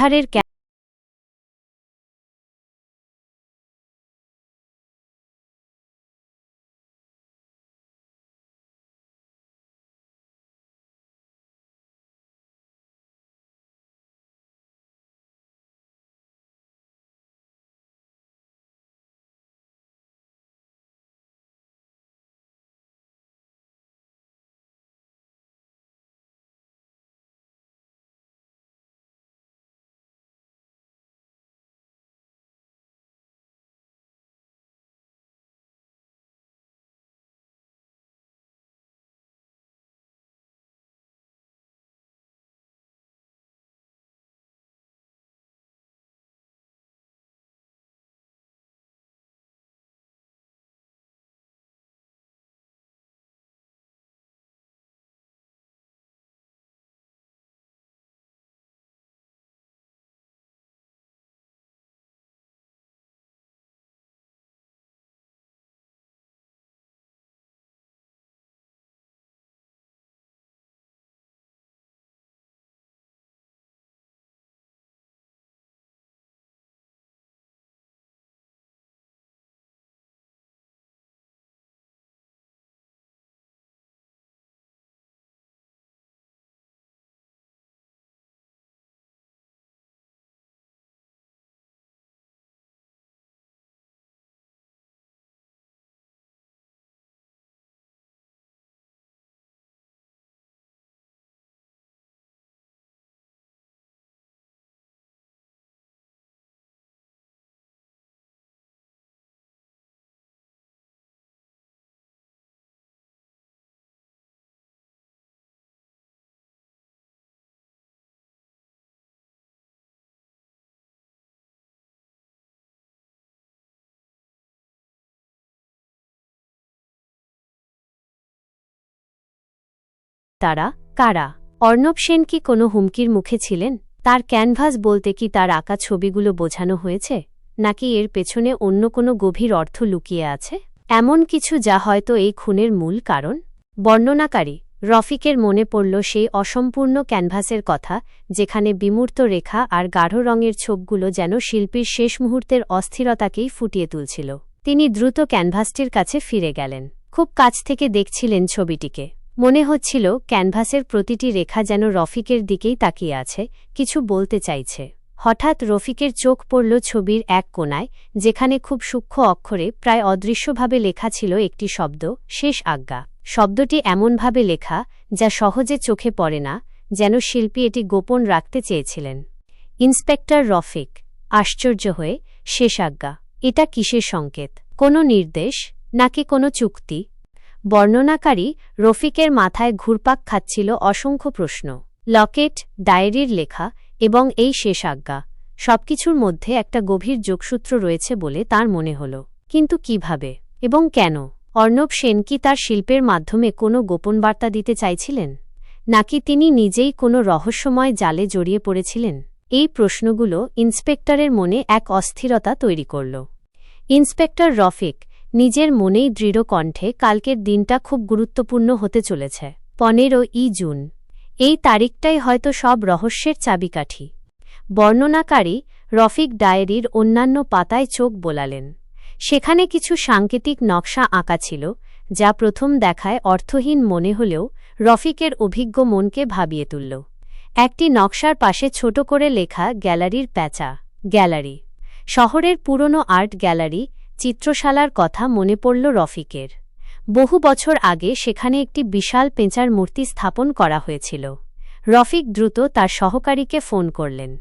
ধারের তারা, কারা? অর্ণব সেন কি কোনো হুমকির মুখে ছিলেন? তার ক্যানভাস বলতে কি তার আঁকা ছবিগুলো বোঝানো হয়েছে? নাকি এর পেছনে অন্য কোনো গভীর অর্থ লুকিয়ে আছে? এমন কিছু যা হয়তো এই খুনের মূল কারণ? বর্ণনাকারী, রফিকের মনে পড়ল সেই অসম্পূর্ণ ক্যানভাসের কথা, যেখানে বিমূর্ত রেখা আর গাঢ় রঙের ছোপগুলো যেন শিল্পীর শেষ মুহূর্তের অস্থিরতাকেই ফুটিয়ে তুলছিল। তিনি দ্রুত ক্যানভাসটির কাছে ফিরে গেলেন। খুব কাছ থেকে দেখছিলেন ছবিটিকে। মনে হচ্ছিল ক্যানভাসের প্রতিটি রেখা যেন রফিকের দিকেই তাকিয়ে আছে, কিছু বলতে চাইছে। হঠাৎ রফিকের চোখ পড়ল ছবির এক কোনায় যেখানে খুব সূক্ষ্ম অক্ষরে প্রায় অদৃশ্যভাবে লেখা ছিল একটি শব্দ, শেষ আজ্ঞা। শব্দটি এমনভাবে লেখা, যা সহজে চোখে পড়ে না, যেন শিল্পী এটি গোপন রাখতে চেয়েছিলেন। ইন্সপেক্টর রফিক, আশ্চর্য হয়ে, শেষ আজ্ঞা। এটা কিসের সংকেত? কোনো নির্দেশ? নাকি কোনো চুক্তি? বর্ণনাকারী রফিকের মাথায় ঘুরপাক খাচ্ছিল অসংখ্য প্রশ্ন। লকেট, ডায়েরির লেখা এবং এই শেষ আজ্ঞা। সবকিছুর মধ্যে একটা গভীর যোগসূত্র রয়েছে বলে তার মনে হল। কিন্তু কীভাবে? এবং কেন? অর্ণব সেন কি তার শিল্পের মাধ্যমে কোনো গোপন বার্তা দিতে চাইছিলেন? নাকি তিনি নিজেই কোনো রহস্যময় জালে জড়িয়ে পড়েছিলেন? এই প্রশ্নগুলো ইন্সপেক্টরের মনে এক অস্থিরতা তৈরি করল। ইন্সপেক্টর রফিক নিজের মনেই দৃঢ় কণ্ঠে কালকের দিনটা খুব গুরুত্বপূর্ণ হতে চলেছে। পনেরো ই জুন। এই তারিখটাই হয়তো সব রহস্যের চাবিকাঠি। বর্ণনাকারী রফিক ডায়েরির অন্যান্য পাতায় চোখ বোলালেন। সেখানে কিছু সাংকেতিক নকশা আঁকা ছিল, যা প্রথম দেখায় অর্থহীন মনে হলেও রফিকের অভিজ্ঞ মনকে ভাবিয়ে তুলল। একটি নকশার পাশে ছোট করে লেখা গ্যালারির প্যাঁচা, গ্যালারি। শহরের পুরনো আর্ট গ্যালারি চিত্রশালার কথা মনে পড়ল রফিকের। বহু বছর আগে সেখানে একটি বিশাল পেঁচার মূর্তি স্থাপন করা হয়েছিল। রফিক দ্রুত তার সহকারীকে ফোন করলেন।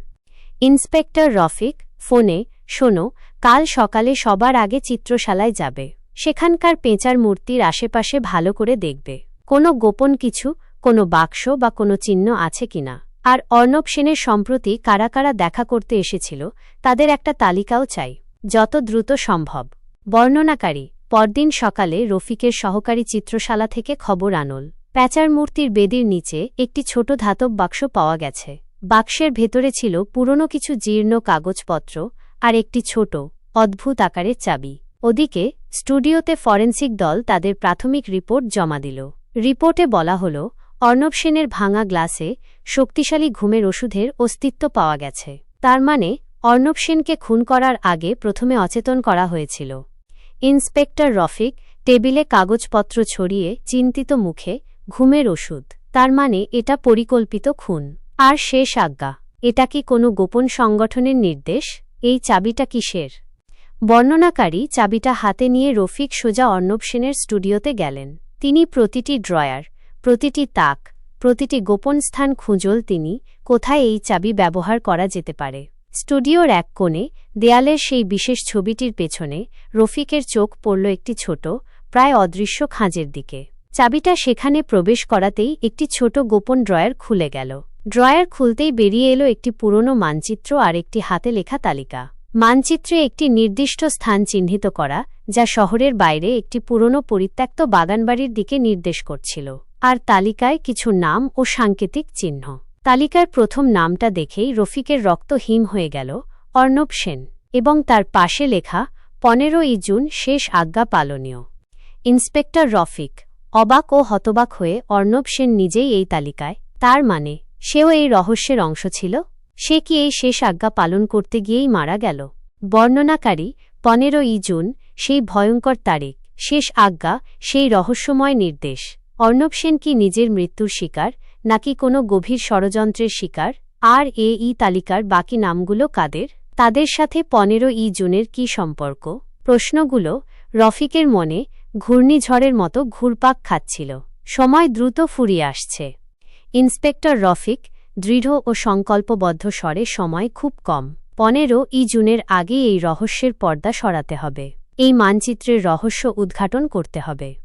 ইন্সপেক্টর রফিক, ফোনে, শোনো, কাল সকালে সবার আগে চিত্রশালায় যাবে। সেখানকার পেঁচার মূর্তির আশেপাশে ভালো করে দেখবে। কোনো গোপন কিছু, কোনো বাক্স বা কোনো চিহ্ন আছে কিনা আর অর্ণব সেনের সম্প্রতি কারা কারা দেখা করতে এসেছিল, তাদের একটা তালিকাও চাই। যত দ্রুত সম্ভব। বর্ণনাকারী, পরদিন সকালে রফিকের সহকারী চিত্রশালা থেকে খবর আনল। প্যাচার মূর্তির বেদির নিচে একটি ছোট ধাতব বাক্স পাওয়া গেছে। বাক্সের ভেতরে ছিল পুরনো কিছু জীর্ণ কাগজপত্র আর একটি ছোট, অদ্ভুত আকারের চাবি। ওদিকে, স্টুডিওতে ফরেন্সিক দল তাদের প্রাথমিক রিপোর্ট জমা দিল। রিপোর্টে বলা হল, অর্ণব সেনের ভাঙা গ্লাসে শক্তিশালী ঘুমের ওষুধের অস্তিত্ব পাওয়া গেছে। তার মানে অর্ণব সেনকে খুন করার আগে প্রথমে অচেতন করা হয়েছিল। ইন্সপেক্টর রফিক টেবিলে কাগজপত্র ছড়িয়ে চিন্তিত মুখে, ঘুমের ওষুধ, তার মানে এটা পরিকল্পিত খুন। আর শেষ আজ্ঞা এটা কি কোনো গোপন সংগঠনের নির্দেশ? এই চাবিটা কিসের? বর্ণনাকারী চাবিটা হাতে নিয়ে রফিক সোজা অর্ণব সেনের স্টুডিওতে গেলেন। তিনি প্রতিটি ড্রয়ার, প্রতিটি তাক, প্রতিটি গোপন স্থান খুঁজল তিনি, কোথায় এই চাবি ব্যবহার করা যেতে পারে। স্টুডিওর এক কোণে, দেয়ালের সেই বিশেষ ছবিটির পেছনে, রফিকের চোখ পড়ল একটি ছোট, প্রায় অদৃশ্য খাঁজের দিকে। চাবিটা সেখানে প্রবেশ করাতেই একটি ছোট গোপন ড্রয়ার খুলে গেল। ড্রয়ার খুলতেই বেরিয়ে এলো একটি পুরনো মানচিত্র আর একটি হাতে লেখা তালিকা। মানচিত্রে একটি নির্দিষ্ট স্থান চিহ্নিত করা, যা শহরের বাইরে একটি পুরনো পরিত্যক্ত বাগানবাড়ির দিকে নির্দেশ করছিল। আর তালিকায় কিছু নাম ও সাংকেতিক চিহ্ন। তালিকার প্রথম নামটা দেখেই রফিকের রক্ত হিম হয়ে গেল, অর্ণব সেন, এবং তার পাশে লেখা, পনেরোই জুন শেষ আজ্ঞা পালনীয়। ইন্সপেক্টর রফিক, অবাক ও হতবাক হয়ে অর্ণব সেন নিজেই এই তালিকায়। তার মানে সেও এই রহস্যের অংশ ছিল? সে কি এই শেষ আজ্ঞা পালন করতে গিয়েই মারা গেল? বর্ণনাকারী, পনেরোই জুন, সেই ভয়ঙ্কর তারিখ, শেষ আজ্ঞা, সেই রহস্যময় নির্দেশ। অর্ণব সেন কি নিজের মৃত্যুর শিকার? নাকি কোনো গভীর ষড়যন্ত্রের শিকার? আর এ ই তালিকার বাকি নামগুলো কাদের? তাদের সাথে পনেরো ই জুনের কি সম্পর্ক? প্রশ্নগুলো রফিকের মনে ঘূর্ণিঝড়ের মতো ঘুরপাক খাচ্ছিল। সময় দ্রুত ফুরিয়ে আসছে। ইন্সপেক্টর রফিক দৃঢ় ও সংকল্পবদ্ধ স্বরে সময় খুব কম। পনেরো ই জুনের আগে এই রহস্যের পর্দা সরাতে হবে। এই মানচিত্রের রহস্য উদ্ঘাটন করতে হবে।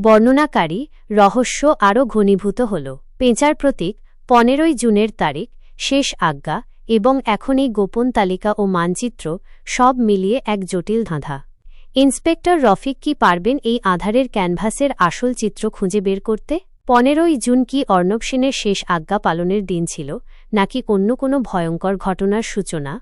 বর্ণনাকারী রহস্য আরও ঘনীভূত হল। পেঁচার প্রতীক, পনেরোই জুনের তারিখ, শেষ আজ্ঞা এবং এখন এই গোপন তালিকা ও মানচিত্র সব মিলিয়ে এক জটিল ধাঁধা। ইন্সপেক্টর রফিক কি পারবেন এই আধারের ক্যানভাসের আসল চিত্র খুঁজে বের করতে? পনেরোই জুন কি অর্ণব সেনের শেষ আজ্ঞা পালনের দিন ছিল, নাকি অন্য কোনো ভয়ঙ্কর ঘটনার সূচনা?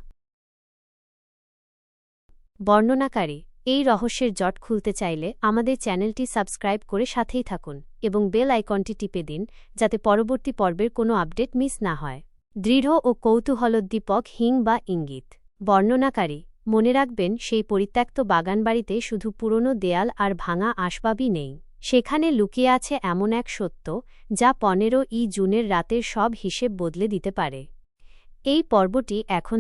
বর্ণনাকারী এই রহস্যের জট খুলতে চাইলে আমাদের চ্যানেলটি সাবস্ক্রাইব করে সাথেই থাকুন এবং বেল আইকনটি টিপে দিন যাতে পরবর্তী পর্বের কোনো আপডেট মিস না হয়। দৃঢ় ও কৌতূহলোদ্দীপক হিং বা ইঙ্গিত। বর্ণনাকারী। মনে রাখবেন, সেই পরিত্যক্ত বাগানবাড়িতে শুধু পুরনো দেয়াল আর ভাঙা আসবাবই নেই। সেখানে লুকিয়ে আছে এমন এক সত্য, যা পনেরো ই জুনের রাতের সব হিসেব বদলে দিতে পারে। এই পর্বটি এখন